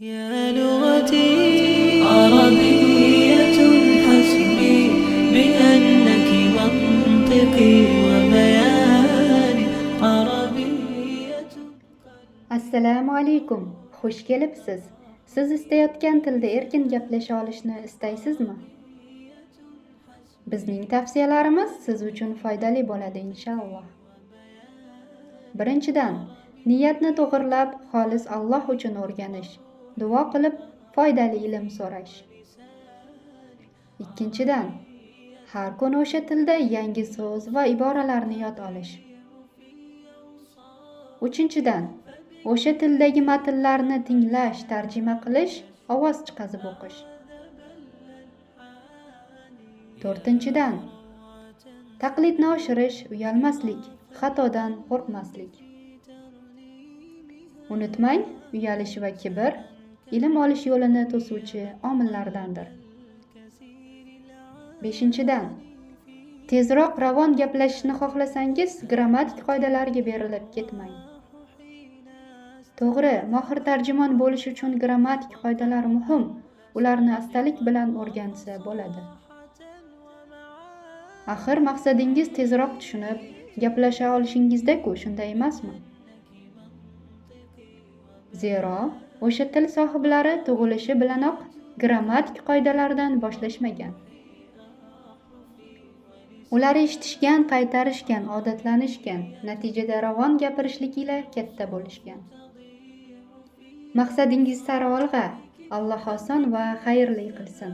يا لغتي عربية حسبي بأنك منطقي وبياني عربية assalomu alaykum xush kelibsiz siz istayotgan tilda erkin gaplasha olishni istaysizmi bizning tavsiyalarimiz siz uchun foydali bo'ladi inshaalloh birinchidan niyatni to'g'irlab xolis alloh uchun o'rganish duo qilib foydali ilm so'rash. Ikkinchidan har kuni o'sha tilda yangi so'z va iboralarni yod olish. Uchinchidan o'sha tildagi matnlarni tinglash tarjima qilish ovoz chiqazib o'qish. To'rtinchidan taqlidni oshirish uyalmaslik xatodan qo'rqmaslik. Unutmang uyalish va kibr ilm olish yo'lini to'suvchi omillardandir. Beshinchidan tezroq ravon gaplashishni xohlasangiz grammatik qoidalarga berilib ketmang. To'g'ri mohir tarjimon bo'lish uchun grammatik qoidalar muhim ularni astalik bilan o'rgansa bo'ladi. Axir maqsadingiz tezroq tushunib gaplasha olishingizda-ku shunday emasmi? Zero o'sha til sohiblari tug'ilishi bilanoq grammatik qoidalardan boshlashmagan. Ular eshitishgan qaytarishgan odatlanishgan natijada ravon gapirishlik ila katta bo'lishgan. Maqsadingiz sari olg'a alloh oson va xayrli qilsin.